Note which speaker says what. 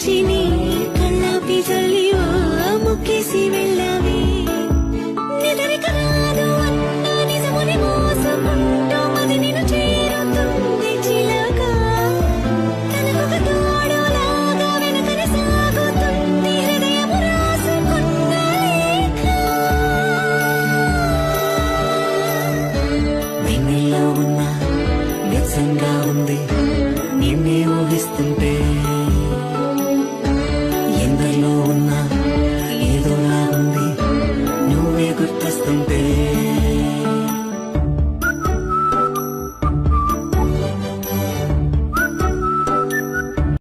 Speaker 1: চিনি